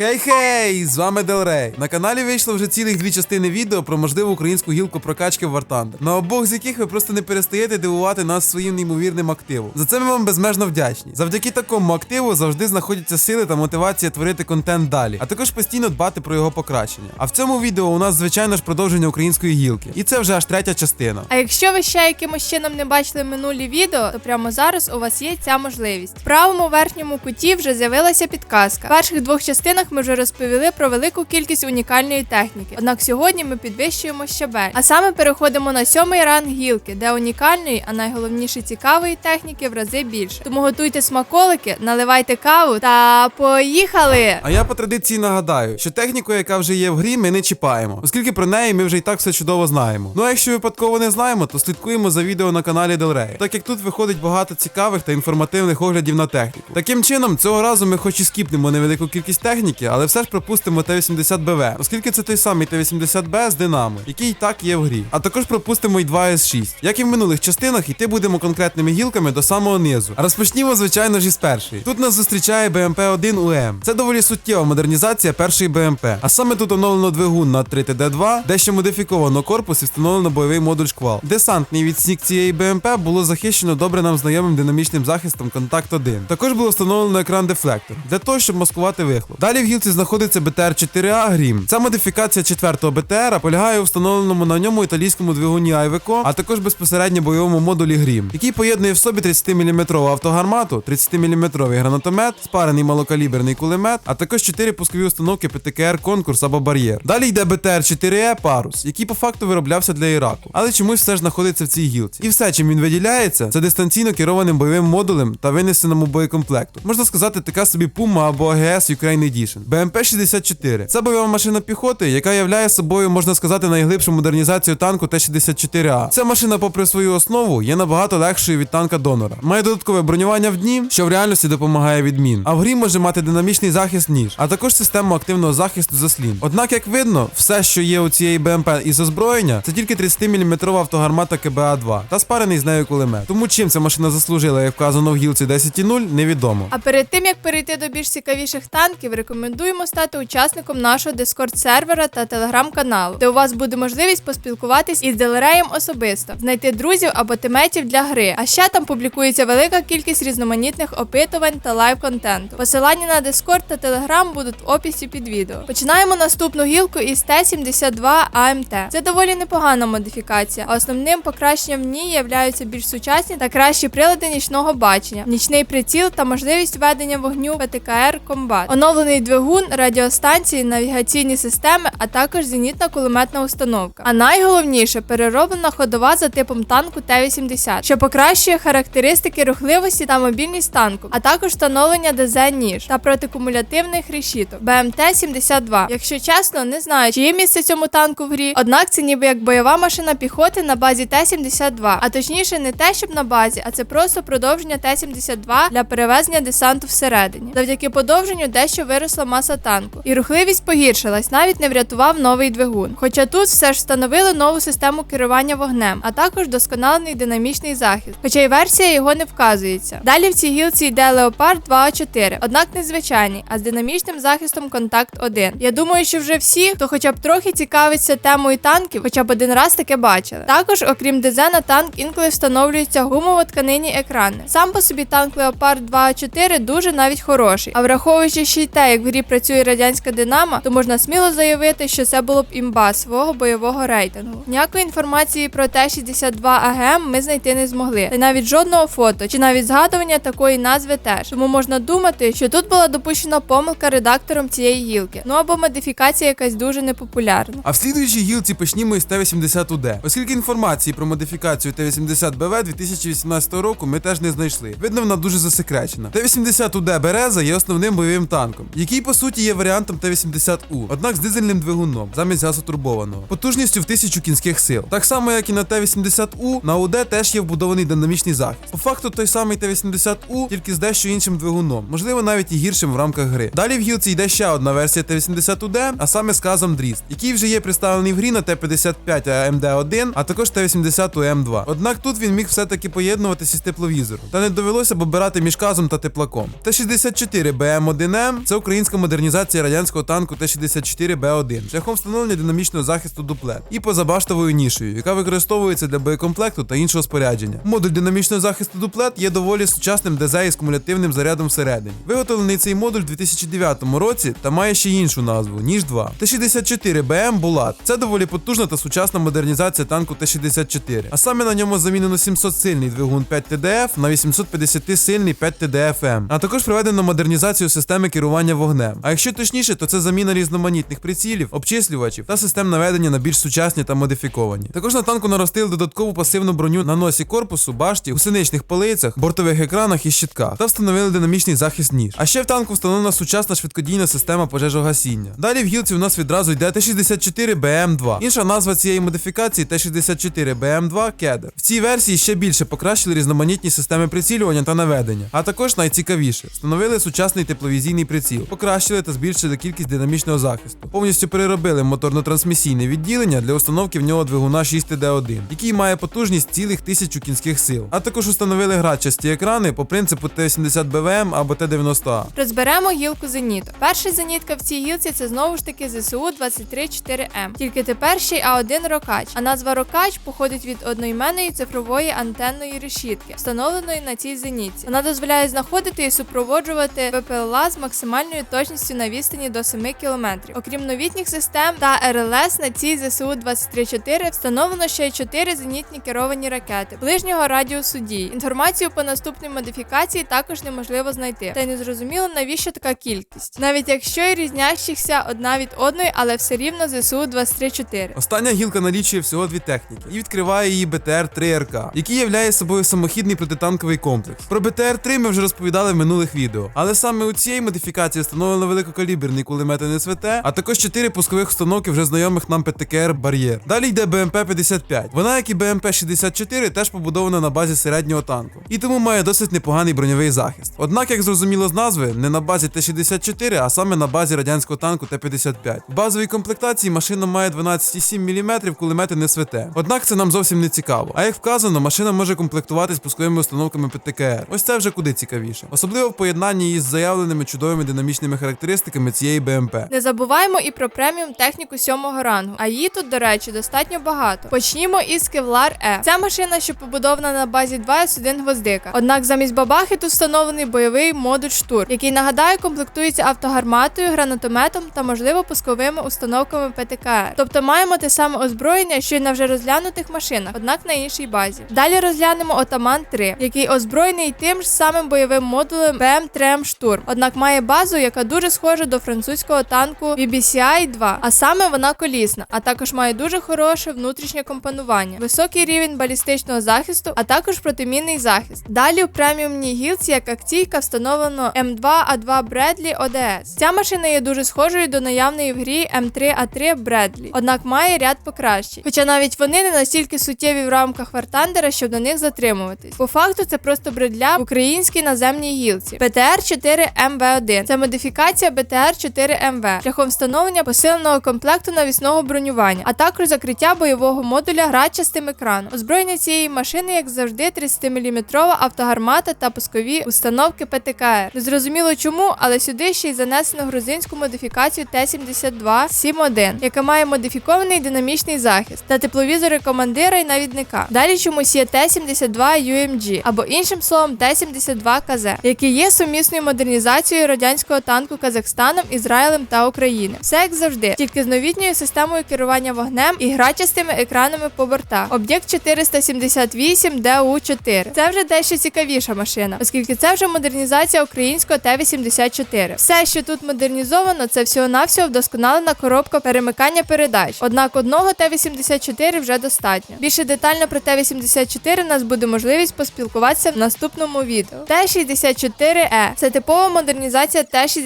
Хей-хей! З вами Делрей. На каналі вийшло вже цілих дві частини відео про можливу українську гілку прокачки в Thunder, на обох з яких ви просто не перестаєте дивувати нас своїм неймовірним активом. За це ми вам безмежно вдячні. Завдяки такому активу завжди знаходяться сили та мотивація творити контент далі, а також постійно дбати про його покращення. А в цьому відео у нас, звичайно ж, продовження української гілки. І це вже аж третя частина. А якщо ви ще якимось чином не бачили минулі відео, то прямо зараз у вас є ця можливість. В правому верхньому куті вже з'явилася підказка. В перших двох частинах ми вже розповіли про велику кількість унікальної техніки. Однак сьогодні ми підвищуємо щабель. А саме переходимо на сьомий ранг гілки, де унікальної, а найголовніше цікавої техніки в рази більше. Тому готуйте смаколики, наливайте каву та поїхали! А я по традиції нагадаю, що техніку, яка вже є в грі, ми не чіпаємо, оскільки про неї ми вже і так все чудово знаємо. Ну а якщо випадково не знаємо, то слідкуємо за відео на каналі Делрей, так як тут виходить багато цікавих та інформативних оглядів на техніку. Таким чином, цього разу ми хоч і скіпнемо невелику кількість техніки, але все ж пропустимо Т-80БВ, оскільки це той самий Т-80Б з Динамо, який і так є в грі. А також пропустимо й 2С6. Як і в минулих частинах, йти будемо конкретними гілками до самого низу. А розпочнімо, звичайно ж, із першої. Тут нас зустрічає БМП-1 УМ. Це доволі суттєва модернізація першої БМП. А саме тут оновлено двигун на 3ТД2, дещо модифіковано корпус і встановлено бойовий модуль шквал. Десантний відсік цієї БМП було захищено добре нам знайомим динамічним захистом Контакт 1. Також було встановлено екран дефлектор для того, щоб маскувати вихлоп. Далі гілці знаходиться БТР-4А Грім. Ця модифікація четвертого БТР полягає у встановленому на ньому італійському двигуні Айвеко, а також безпосередньо бойовому модулі Грім, який поєднує в собі 30-мм автогармату, 30-мм гранатомет, спарений малокаліберний кулемет, а також 4 пускові установки ПТКР Конкурс або Бар'єр. Далі йде БТР-4Е Парус, який по факту вироблявся для Іраку, але чомусь все ж знаходиться в цій гілці. І все, чим він виділяється, це дистанційно керованим бойовим модулем та винесеному боєкомплекту. Можна сказати, така собі Puma або АГС Ukraine Edition. БМП-64 це бойова машина піхоти, яка являє собою, можна сказати, найглибшу модернізацію танку Т-64А. Ця машина, попри свою основу, є набагато легшою від танка донора. Має додаткове бронювання в дні, що в реальності допомагає від мін. А в грі може мати динамічний захист ніж, а також систему активного захисту заслін. Однак, як видно, все, що є у цієї БМП із озброєння, це тільки 30-мм автогармата КБА-2 та спарений з нею кулемет. Тому чим ця машина заслужила, як вказано в гілці 10.0, невідомо. А перед тим як перейти до більш цікавіших танків, рекомендуємо стати учасником нашого Discord сервера та телеграм-каналу, де у вас буде можливість поспілкуватись із Делереєм особисто, знайти друзів або тиметів для гри. А ще там публікується велика кількість різноманітних опитувань та лайв-контенту. Посилання на Discord та Telegram будуть в описі під відео. Починаємо наступну гілку із Т-72 АМТ. Це доволі непогана модифікація, а основним покращенням в ній являються більш сучасні та кращі прилади нічного бачення, нічний приціл та можливість ведення вогню ПТКР Комбат, оновлений двигун, радіостанції, навігаційні системи, а також зенітна кулеметна установка. А найголовніше перероблена ходова за типом танку Т-80, що покращує характеристики рухливості та мобільність танку, а також встановлення ДЗ ніж та протикумулятивних решіток БМТ-72. Якщо чесно, не знаю, чи є місце цьому танку в грі, однак це ніби як бойова машина піхоти на базі Т-72, а точніше не те, щоб на базі, а це просто продовження Т-72 для перевезення десанту всередині. Завдяки подовженню дещо виросла маса танку, і рухливість погіршилась, навіть не врятував новий двигун. Хоча тут все ж встановили нову систему керування вогнем, а також досконалений динамічний захист, хоча й версія його не вказується. Далі в цій гілці йде Leopard 2А4, однак не звичайний, а з динамічним захистом Контакт 1. Я думаю, що вже всі, хто хоча б трохи цікавиться темою танків, хоча б один раз таке бачили. Також, окрім ДЗ, на танк інколи встановлюються гумово-тканинні екрани. Сам по собі танк Leopard 2А4 дуже навіть хороший. А враховуючи ще й те, як грі працює радянська динамо, то можна сміло заявити, що це було б імба свого бойового рейтингу. Ніякої інформації про Т-62 АГМ ми знайти не змогли, та навіть жодного фото чи навіть згадування такої назви теж. Тому можна думати, що тут була допущена помилка редактором цієї гілки, ну або модифікація якась дуже непопулярна. А в слідуючій гілці почнімо із Т-80УД, оскільки інформації про модифікацію Т-80БВ 2018 року ми теж не знайшли. Видно, вона дуже засекречена. Т-80УД Береза є основним бойовим танком, який по суті є варіантом Т-80У, однак з дизельним двигуном замість газотурбованого, потужністю в 1000 кінських сил. Так само, як і на Т-80У, на УД теж є вбудований динамічний захист. По факту той самий Т-80У, тільки з дещо іншим двигуном, можливо навіть і гіршим в рамках гри. Далі в гілці йде ще одна версія Т-80УД, а саме з казом Дріст, який вже є представлений в грі на Т-55 АМД-1, а також Т-80 УМ2. Однак тут він міг все-таки поєднуватися з тепловізором, та не довелося б обирати між казом та теплаком. Т-64 БМ-1М це український українська модернізація радянського танку Т-64Б1 шляхом встановлення динамічного захисту дуплет і позабаштовою нішею, яка використовується для боєкомплекту та іншого спорядження. Модуль динамічного захисту дуплет є доволі сучасним ДЗ із кумулятивним зарядом всередині. Виготовлений цей модуль у 2009 році та має ще іншу назву ніж 2. Т-64БМ Булат. Це доволі потужна та сучасна модернізація танку Т-64. А саме на ньому замінено 700-сильний двигун 5 ТДФ на 850-сильний 5 ТДФМ. А також проведено модернізацію системи керування вогнем. А якщо точніше, то це заміна різноманітних прицілів, обчислювачів та систем наведення на більш сучасні та модифіковані. Також на танку наростили додаткову пасивну броню на носі корпусу, башті, гусеничних полицях, бортових екранах і щитках та встановили динамічний захист ніж. А ще в танку встановлена сучасна швидкодійна система пожежогасіння. Далі в гілці у нас відразу йде Т-64БМ2. Інша назва цієї модифікації Т-64БМ2 Кедр. В цій версії ще більше покращили різноманітні системи прицілювання та наведення. А також найцікавіше встановили сучасний тепловізійний приціл, покращили та збільшили кількість динамічного захисту. Повністю переробили моторно-трансмісійне відділення для установки в нього двигуна 6TD1, який має потужність цілих тисячу кінських сил. А також установили грачасті екрани по принципу Т-70БВМ або Т-90А. Розберемо гілку зеніту. Перша зенітка в цій гілці це знову ж таки ЗСУ 234М. Тільки тепер ще й А1 Рокач. А назва Рокач походить від одноіменної цифрової антенної решітки, встановленої на цій зенітці. Вона дозволяє знаходити і супроводжувати ВПЛА з максимальною точністю на відстані до 7 км. Окрім новітніх систем та РЛС на цій ЗСУ 234 встановлено ще й 4 зенітні керовані ракети ближнього радіусу дії. Інформацію по наступній модифікації також неможливо знайти. Та й не навіщо така кількість. Навіть якщо й різнящихся одна від одної, але все рівно ЗСУ 234. Остання гілка налічує всього дві техніки і відкриває її БТР-3РК, який являє собою самохідний протитанковий комплекс. Про БТР-3 ми вже розповідали в минулих відео, але саме у цій модифікації встановлено великокаліберний кулемет НСВТ, а також 4 пускових установки вже знайомих нам ПТКР Бар'єр. Далі йде БМП-55. Вона, як і БМП-64, теж побудована на базі середнього танку, і тому має досить непоганий броньовий захист. Однак, як зрозуміло з назви, не на базі Т-64, а саме на базі радянського танку Т-55. В базовій комплектації машина має 12,7 мм кулемет НСВТ. Однак це нам зовсім не цікаво. А як вказано, машина може комплектуватись пусковими установками ПТКР. Ось це вже куди цікавіше. Особливо в поєднанні із заявленими чудовими динамічними характеристиками цієї БМП. Не забуваємо і про преміум техніку сьомого рангу. А її тут, до речі, достатньо багато. Почнімо із Kevlar E. Ця машина, що побудована на базі 2С1 гвоздика. Однак замість бабахи тут встановлений бойовий модуль штурм, який нагадаю комплектується автогарматою, гранатометом та можливо пусковими установками ПТКР. Тобто маємо те саме озброєння, що й на вже розглянутих машинах, однак на іншій базі. Далі розглянемо Отаман 3, який озброєний тим ж самим бойовим модулем БМ-3М Штурм, однак має базу, яка дуже схожа до французького танку BBCI 2, а саме вона колісна, а також має дуже хороше внутрішнє компонування, високий рівень балістичного захисту, а також протимінний захист. Далі у преміумній гілці як акційка встановлено М2А2 Бредлі ОДС. Ця машина є дуже схожою до наявної в грі М3А3 Бредлі, однак має ряд покращень. Хоча навіть вони не настільки суттєві в рамках Вартандера, щоб на них затримуватись. По факту це просто бредля в українській наземній гілці. БТР 4 МВ1 це модифікація БТР 4 МВ шляхом встановлення посиленого комплекту навісного бронювання, а також закриття бойового модуля грачастим екраном. Озброєння цієї машини, як завжди, 30-мм автогармата та пускові установки ПТКР. Незрозуміло чому, але сюди ще й занесено грузинську модифікацію Т-72 7.1, яка має модифікований динамічний захист та тепловізори командира і навідника. Далі чомусь є Т-72 UMG або іншим словом Т-72 КЗ, який є сумісною модернізацією радянського танку Казахстаном, Ізраїлем та Україною. Все як завжди, тільки з новітньою системою керування вогнем і грачастими екранами по бортах. Об'єкт 478 ДУ-4. Це вже дещо цікавіша машина, оскільки це вже модернізація українського Т-84. Все, що тут модернізовано, це всього-навсього вдосконалена коробка перемикання передач. Однак одного Т-84 вже достатньо. Більше детально про Т-84 у нас буде можливість поспілкуватися в наступному відео. Т-64Е це типова модернізація Т-64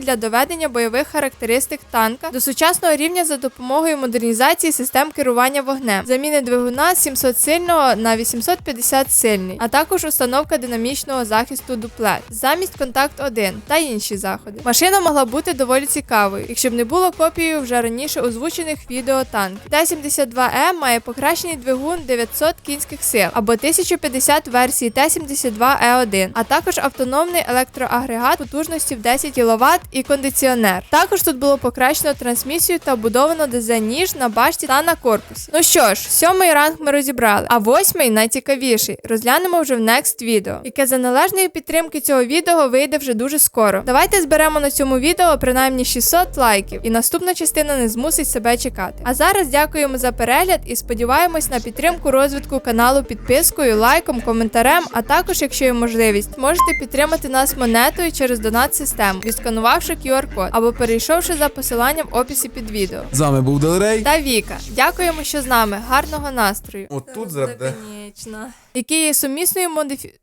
для доведення бойових характеристик танка до сучасного рівня за допомогою модернізації систем керування вогнем, заміни двигуна 700 сильного на 850 сильний, а також установка динамічного захисту дуплет замість контакт 1 та інші заходи. Машина могла бути доволі цікавою, якщо б не було копією вже раніше озвучених відео танків. Т-72Е має покращений двигун 900 кінських сил або 1050 версії Т-72Е1, а також автономний електроагрегат потужності в 10 220 кВт і кондиціонер. Також тут було покращено трансмісію та вбудовано дизайн-ніж на башті та на корпусі. Ну що ж, сьомий ранг ми розібрали, а восьмий найцікавіший. Розглянемо вже в next відео, яке за належної підтримки цього відео вийде вже дуже скоро. Давайте зберемо на цьому відео принаймні 600 лайків, і наступна частина не змусить себе чекати. А зараз дякуємо за перегляд і сподіваємось на підтримку розвитку каналу підпискою, лайком, коментарем. А також, якщо є можливість, можете підтримати нас монетою через донат систему, відсканувавши QR-код або перейшовши за посиланням в описі під відео. З вами був Делрей. Та Віка, дякуємо, що з нами. Гарного настрою. От тут завжди. Конечно. Які є сумісною модифі...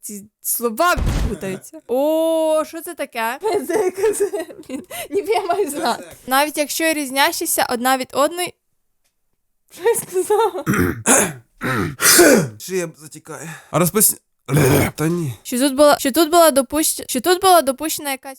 Ці слова путаються. О, що це таке? Ніби я маю знати. Навіть якщо різнящіся одна від одної. Що я сказала? Шия затікає. А розпис... Та ні. Що тут була, що тут була допущена, що тут була допущена якась.